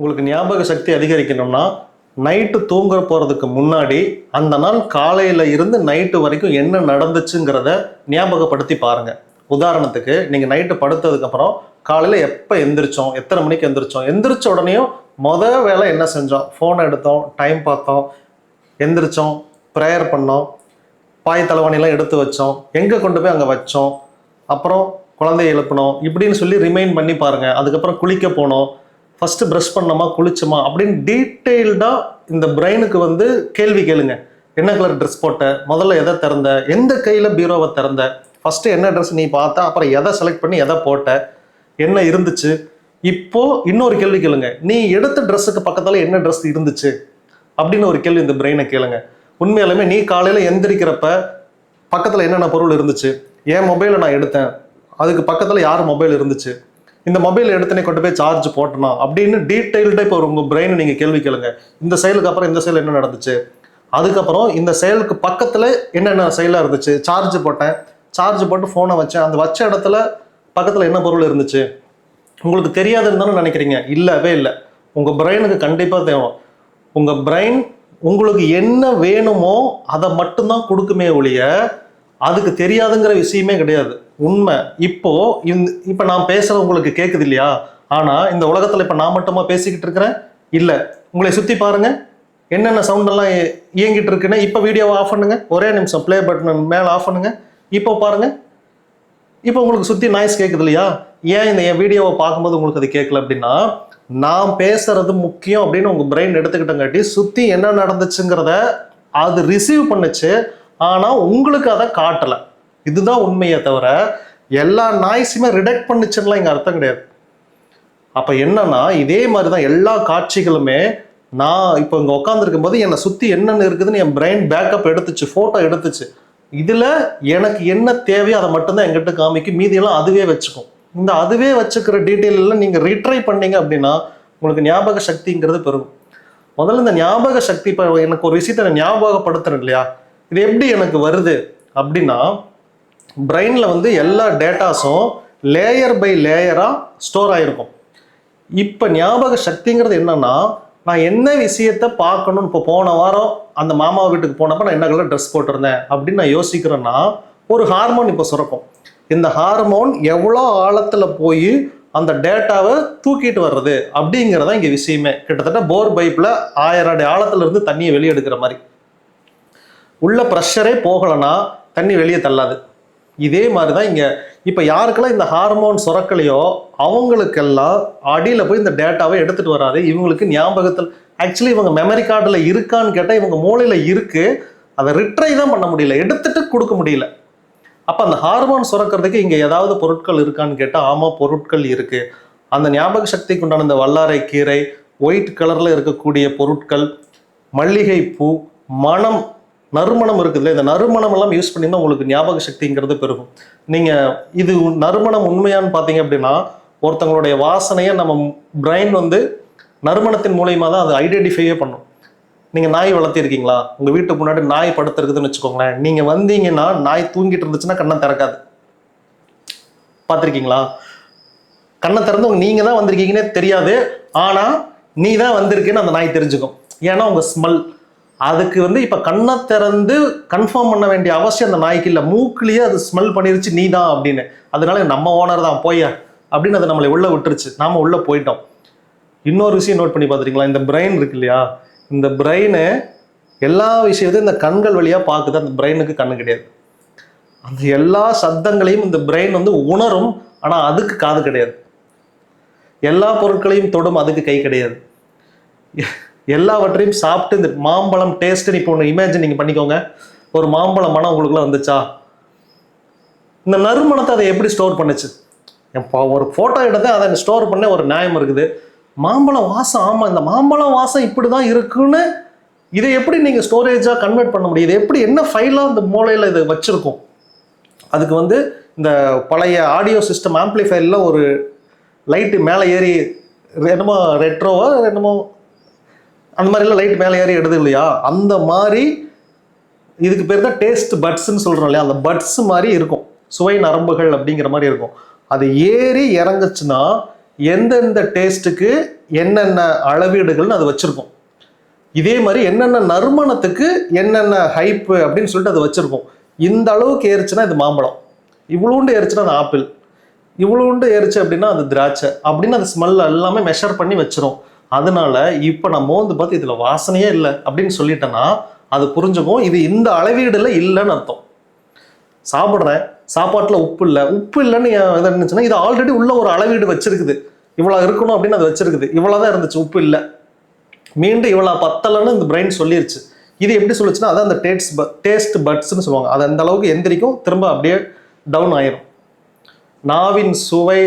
உங்களுக்கு ஞாபக சக்தி அதிகரிக்கணும்னா நைட்டு தூங்க போகிறதுக்கு முன்னாடி அந்த நாள் காலையில் இருந்து நைட்டு வரைக்கும் என்ன நடந்துச்சுங்கிறத ஞாபகப்படுத்தி பாருங்க. உதாரணத்துக்கு நீங்கள் நைட்டு படுத்ததுக்கப்புறம் காலையில் எப்போ எந்திரிச்சோம் எத்தனை மணிக்கு எந்திரிச்சோம் எந்திரிச்ச உடனேயும் மொத வேலை என்ன செஞ்சோம்? ஃபோனை எடுத்தோம் டைம் பார்த்தோம் எந்திரிச்சோம் ப்ரேயர் பண்ணோம் பாய் தலைவாணிலாம் எடுத்து வச்சோம் எங்கே கொண்டு போய் அங்கே வச்சோம் அப்புறம் குழந்தைய எழுப்பணும் இப்படின்னு சொல்லி ரிமைண்ட் பண்ணி பாருங்கள் அதுக்கப்புறம் குளிக்க போனோம் ஃபஸ்ட்டு ப்ரஷ் பண்ணோமா குளிச்சோமா அப்படின்னு டீட்டெயில்டாக இந்த பிரெயினுக்கு வந்து கேள்வி கேளுங்க. என்ன கலர் ட்ரெஸ் போட்ட முதல்ல எதை திறந்த எந்த கையில் பீரோவை திறந்த ஃபஸ்ட்டு என்ன ட்ரெஸ் நீ பார்த்த அப்புறம் எதை செலக்ட் பண்ணி எதை போட்ட என்ன இருந்துச்சு? இப்போது இன்னொரு கேள்வி கேளுங்க. நீ எடுத்த ட்ரெஸ்ஸுக்கு பக்கத்தில் என்ன ட்ரெஸ் இருந்துச்சு? அப்படின்னு ஒரு கேள்வி இந்த பிரெயினை கேளுங்க. உண்மையாலுமே நீ காலையில் எந்திரிக்கிறப்ப பக்கத்தில் என்னென்ன பொருள் இருந்துச்சு? என் மொபைலை நான் எடுத்தேன். அதுக்கு பக்கத்தில் யார் மொபைல் இருந்துச்சு? இந்த மொபைல் எடுத்தனே கொண்டு போய் சார்ஜ் போட்டணும் அப்படின்னு டீட்டெயில்டாக இப்போ உங்கள் பிரெயின் நீங்கள் கேள்வி கேளுங்க. இந்த செயலுக்கு அப்புறம் இந்த செயல் என்ன நடந்துச்சு? அதுக்கப்புறம் இந்த செயலுக்கு பக்கத்தில் என்னென்ன செயலாக இருந்துச்சு? சார்ஜ் போட்டேன். சார்ஜ் போட்டு ஃபோனை வச்சேன். அந்த வச்ச இடத்துல பக்கத்தில் என்ன பொருள் இருந்துச்சு? உங்களுக்கு தெரியாதுன்னு தானே நினைக்கிறீங்க. இல்லவே இல்லை. உங்கள் பிரெயினுக்கு கண்டிப்பாக தேவை. உங்கள் பிரெயின் உங்களுக்கு என்ன வேணுமோ அதை மட்டும்தான் கொடுக்குமே ஒழிய அதுக்கு தெரியாதுங்கிற விஷயமே கிடையாது. உண்மை. இப்போ இந்த இப்போ நான் பேசுறது உங்களுக்கு கேட்குது இல்லையா? ஆனால் இந்த உலகத்தில் இப்போ நான் மட்டுமா பேசிக்கிட்டு இருக்கிறேன்? இல்லை. உங்களை சுற்றி பாருங்க. என்னென்ன சவுண்டெல்லாம் இயங்கிட்டு இருக்குன்னு இப்போ வீடியோவை ஆஃப் பண்ணுங்க. ஒரே நிமிஷம். ப்ளே பட்டன் மேலே ஆஃப் பண்ணுங்க. இப்போ பாருங்க. இப்போ உங்களுக்கு சுற்றி நாய்ஸ் கேட்குது இல்லையா? ஏன் இந்த என் வீடியோவை பார்க்கும்போது உங்களுக்கு அது கேட்கல அப்படின்னா நான் பேசுறது முக்கியம் அப்படின்னு உங்க பிரெயின் எடுத்துக்கிட்டங்காட்டி சுற்றி என்ன நடந்துச்சுங்கிறத அது ரிசீவ் பண்ணுச்சு. ஆனால் உங்களுக்கு அதை காட்டலை. இதுதான் உண்மையே தவிர எல்லா நாய்ஸுமே ரிடக்ட் பண்ணுச்சுன்னா இங்கே அர்த்தம் கிடையாது. அப்போ என்னன்னா இதே மாதிரி தான் எல்லா காட்சிகளுமே நான் இப்போ இங்கே உட்காந்துருக்கும் போது என்னை சுற்றி என்னென்ன இருக்குதுன்னு என் பிரெயின் பேக்கப் எடுத்துச்சு ஃபோட்டோ எடுத்துச்சு. இதில் எனக்கு என்ன தேவையோ அதை மட்டும்தான் எங்கிட்ட காமிக்கும். மீதியெல்லாம் அதுவே வச்சுக்கும். இந்த அதுவே வச்சுக்கிற டீட்டெயிலெல்லாம் நீங்கள் ரீட்ரை பண்ணீங்க அப்படின்னா உங்களுக்கு ஞாபக சக்திங்கிறது பெருகும். முதல்ல இந்த ஞாபக சக்தி இப்போ எனக்கு ஒரு விஷயத்தை நான் ஞாபகப்படுத்துறேன் இல்லையா? இது எப்படி எனக்கு வருது அப்படின்னா பிரெயினில் வந்து எல்லா டேட்டாஸும் லேயர் பை லேயராக ஸ்டோர் ஆகிருக்கும் இப்போ ஞாபக சக்திங்கிறது என்னன்னா நான் என்ன விஷயத்த பார்க்கணும்? இப்போ போன வாரம் அந்த மாமா வீட்டுக்கு போனப்போ நான் என்ன கலர் ட்ரெஸ் போட்டிருந்தேன் அப்படின்னு நான் யோசிக்கிறேன்னா ஒரு ஹார்மோன் இப்போ சுரக்கும். இந்த ஹார்மோன் எவ்வளோ ஆழத்தில் போய் அந்த டேட்டாவை தூக்கிட்டு வர்றது அப்படிங்கிறதா இங்கே விஷயமே. கிட்டத்தட்ட போர் பைப்பில் ஆயிரம் அடி ஆழத்துலேருந்து தண்ணியை வெளியே எடுக்கிற மாதிரி. உள்ள ப்ரெஷரே போகலைன்னா தண்ணி வெளியே தள்ளாது. இதே மாதிரி தான் இங்கே. இப்போ யாருக்கெல்லாம் இந்த ஹார்மோன் சுரக்கலையோ அவங்களுக்கெல்லாம் அடியில் போய் இந்த டேட்டாவை எடுத்துகிட்டு வராது. இவங்களுக்கு ஞாபகத்தில் ஆக்சுவலி இவங்க மெமரி கார்டில் இருக்கான்னு கேட்டால் இவங்க மூளையில் இருக்குது அதை ரிட்ரை தான் பண்ண முடியல. எடுத்துட்டு கொடுக்க முடியல. அப்போ அந்த ஹார்மோன் சுரக்கிறதுக்கு இங்கே ஏதாவது பொருட்கள் இருக்கான்னு கேட்டால் ஆமாம் பொருட்கள் இருக்குது அந்த ஞாபக சக்திக்கு உண்டான இந்த வல்லாரை கீரை ஒயிட் கலரில் இருக்கக்கூடிய பொருட்கள் மல்லிகை பூ மணம் நறுமணம் இருக்குதுல்ல இந்த நறுமணம் எல்லாம் யூஸ் பண்ணி தான் உங்களுக்கு ஞாபக சக்திங்கிறது பெருகும். நீங்கள் இது நறுமணம் உண்மையான்னு பார்த்தீங்க அப்படின்னா ஒருத்தவங்களுடைய வாசனையை நம்ம பிரெயின் வந்து நறுமணத்தின் மூலயமா தான் அது ஐடென்டிஃபையே பண்ணும். நீங்கள் நாய் வளர்த்திருக்கீங்களா? உங்கள் வீட்டுக்கு முன்னாடி நாய் படுத்துருக்குதுன்னு வச்சுக்கோங்களேன். நீங்கள் வந்தீங்கன்னா நாய் தூங்கிட்டு இருந்துச்சுன்னா கண்ணை திறக்காது. பார்த்துருக்கீங்களா? கண்ணை திறந்து நீங்கள் தான் வந்திருக்கீங்கன்னே தெரியாது. ஆனால் நீ தான் வந்திருக்கேன்னு அந்த நாய் தெரிஞ்சுக்கும். ஏன்னா உங்கள் ஸ்மெல் அதுக்கு வந்து இப்போ கண்ணை திறந்து கன்ஃபார்ம் பண்ண வேண்டிய அவசியம் அந்த நாய்க்கு இல்லை. மூக்குலேயே அது ஸ்மெல் பண்ணிருச்சு நீ தான் அப்படின்னு. அதனால நம்ம ஓனர் தான் போயா அப்படின்னு அதை நம்மளை உள்ளே விட்டுருச்சு. நாம் உள்ளே போயிட்டோம். இன்னொரு விஷயம் நோட் பண்ணி பார்த்துருக்கீங்களா இந்த பிரெயின் இருக்கு இல்லையா? இந்த பிரெயினு எல்லா விஷயத்தையும் இந்த கண்கள் வழியாக பார்க்குது. அந்த பிரெயினுக்கு கண்ணு கிடையாது. அந்த எல்லா சத்தங்களையும் இந்த பிரெயின் வந்து உணரும். ஆனால் அதுக்கு காது கிடையாது. எல்லா பொருட்களையும் தொடும். அதுக்கு கை கிடையாது. எல்லாவற்றையும் சாப்பிட்டு இந்த மாம்பழம் டேஸ்ட்டு இப்போ ஒன்று இமேஜின் நீங்கள் பண்ணிக்கோங்க. ஒரு மாம்பழம் மனம் உங்களுக்குலாம் வந்துச்சா? இந்த நறுமணத்தை அதை எப்படி ஸ்டோர் பண்ணுச்சு? ஒரு ஃபோட்டோ எடுத்து அதை ஸ்டோர் பண்ண ஒரு நியாயம் இருக்குது. மாம்பழம் வாசம் ஆமாம் இந்த மாம்பழம் வாசம் இப்படி தான் இருக்குன்னு இதை எப்படி நீங்கள் ஸ்டோரேஜாக கன்வெர்ட் பண்ண முடியும்? இது எப்படி என்ன ஃபைலாக இந்த மூலையில் இது வச்சுருக்கோம்? அதுக்கு வந்து இந்த பழைய ஆடியோ சிஸ்டம் ஆம்ப்ளிஃபையரில் ஒரு லைட்டு மேலே ஏறி என்னமோ ரெட்ரோவோ என்னமோ அந்த மாதிரிலாம் லைட் மேலே ஏறி எடுது இல்லையா? அந்த மாதிரி இதுக்கு பேர் தான் டேஸ்ட் பட்ஸ்ன்னு சொல்கிறோம் இல்லையா? அந்த பட்ஸ் மாதிரி இருக்கும். சுவை நரம்புகள் அப்படிங்கிற மாதிரி இருக்கும். அது ஏறி இறங்குச்சுன்னா எந்தெந்த டேஸ்ட்டுக்கு என்னென்ன அளவீடுகள்னு அது வச்சுருக்கோம். இதே மாதிரி என்னென்ன நறுமணத்துக்கு என்னென்ன ஹைப்பு அப்படின்னு சொல்லிட்டு அது வச்சுருக்கோம். இந்த அளவுக்கு ஏறிச்சுன்னா இது மாம்பழம். இவ்வளோண்டு ஏறிச்சுன்னா அது ஆப்பிள். இவ்வளோண்டு ஏறிச்சு அப்படின்னா அது திராட்சை. அப்படின்னு அது ஸ்மெல் எல்லாமே மெஷர் பண்ணி வச்சிரும். அதனால இப்போ நம்ம வந்து பார்த்து இதில் வாசனையே இல்லை அப்படின்னு சொல்லிட்டேன்னா அது புரிஞ்சுக்கும். இது இந்த அளவீடில் இல்லைன்னு அர்த்தம். சாப்பிட்றேன். சாப்பாட்டில் உப்பு இல்லை. உப்பு இல்லைன்னு என் நினச்சுன்னா இது ஆல்ரெடி உள்ள ஒரு அளவீடு வச்சிருக்குது. இவ்வளோ இருக்கணும் அப்படின்னு அது வச்சிருக்குது. இவ்வளோ தான் இருந்துச்சு. உப்பு இல்லை. மீண்டும் இவ்வளோ பத்தலைன்னு இந்த பிரெயின் சொல்லிருச்சு. இது எப்படி சொல்லுச்சுன்னா அதான் அந்த டேஸ்ட் ப டேஸ்ட் பட்ஸ்ன்னு சொல்லுவாங்க. அது அந்த அளவுக்கு எந்திரிக்கும் திரும்ப அப்படியே டவுன் ஆயிரும். நாவின் சுவை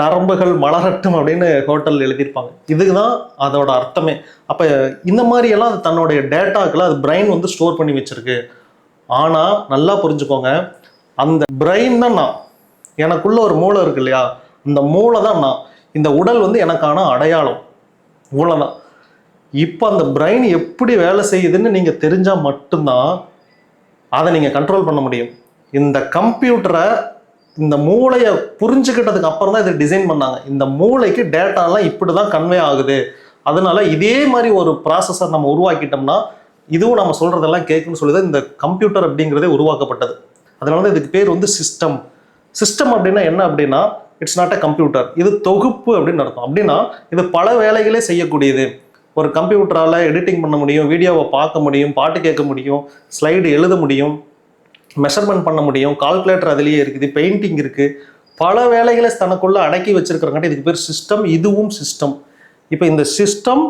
நரம்புகள் மலரட்டும் அப்படின்னு ஹோட்டல் எழுதியிருப்பாங்க. இதுதான் அதோட அர்த்தமே. அப்போ இந்த மாதிரியெல்லாம் அது தன்னுடைய டேட்டாக்களை அது பிரெயின் வந்து ஸ்டோர் பண்ணி வச்சிருக்கு. ஆனால் நல்லா புரிஞ்சுக்கோங்க. அந்த பிரெயின் தான் நான். எனக்குள்ள ஒரு மூளை இருக்கு இல்லையா? இந்த மூளை தான் நான். இந்த உடல் வந்து எனக்கான அடையாளம். மூளை தான். இப்போ அந்த பிரெயின் எப்படி வேலை செய்யுதுன்னு நீங்கள் தெரிஞ்சால் மட்டும்தான் அதை நீங்கள் கண்ட்ரோல் பண்ண முடியும். இந்த கம்ப்யூட்டரை இந்த மூளையை புரிஞ்சுக்கிட்டதுக்கு அப்புறம் தான் இதை டிசைன் பண்ணாங்க. இந்த மூளைக்கு டேட்டாலாம் இப்படி தான் கன்வே ஆகுது. அதனால இதே மாதிரி ஒரு ப்ராசஸர் நம்ம உருவாக்கிட்டோம்னா இதுவும் நம்ம சொல்கிறதெல்லாம் கேட்குன்னு சொல்லி தான் இந்த கம்ப்யூட்டர் அப்படிங்கிறதே உருவாக்கப்பட்டது. அதனால தான் இதுக்கு பேர் வந்து சிஸ்டம் சிஸ்டம் அப்படின்னா என்ன அப்படின்னா இட்ஸ் நாட் அ கம்ப்யூட்டர் இது தொகுப்பு அப்படின்னு அர்த்தம். அப்படின்னா இது பல வேலைகளே செய்யக்கூடியது. ஒரு கம்ப்யூட்டரால் எடிட்டிங் பண்ண முடியும் வீடியோவை பார்க்க முடியும் பாட்டு கேட்க முடியும் ஸ்லைடு எழுத முடியும். மெஷர்மெண்ட் பண்ண முடியும் கால்குலேட்டர் அதுலேயே இருக்குது பெயிண்டிங் இருக்குது பல வேலைகளை தனக்குள்ளே அடக்கி வச்சிருக்கிறங்காட்டி இதுக்கு பேர் சிஸ்டம் இதுவும் சிஸ்டம் இப்போ இந்த சிஸ்டம்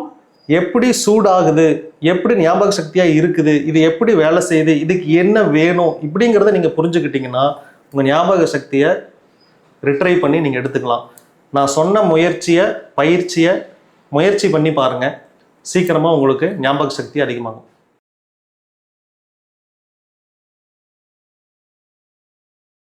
எப்படி சூடாகுது எப்படி ஞாபக சக்தியாக இருக்குது இது எப்படி வேலை செய்யுது இதுக்கு என்ன வேணும் இப்படிங்கிறத நீங்கள் புரிஞ்சுக்கிட்டிங்கன்னா உங்கள் ஞாபக சக்தியை ரிட்ரை பண்ணி நீங்கள் எடுத்துக்கலாம். நான் சொன்ன முயற்சியை பயிற்சியை முயற்சி பண்ணி பாருங்கள் சீக்கிரமாக உங்களுக்கு ஞாபக சக்தி அதிகமாகும்.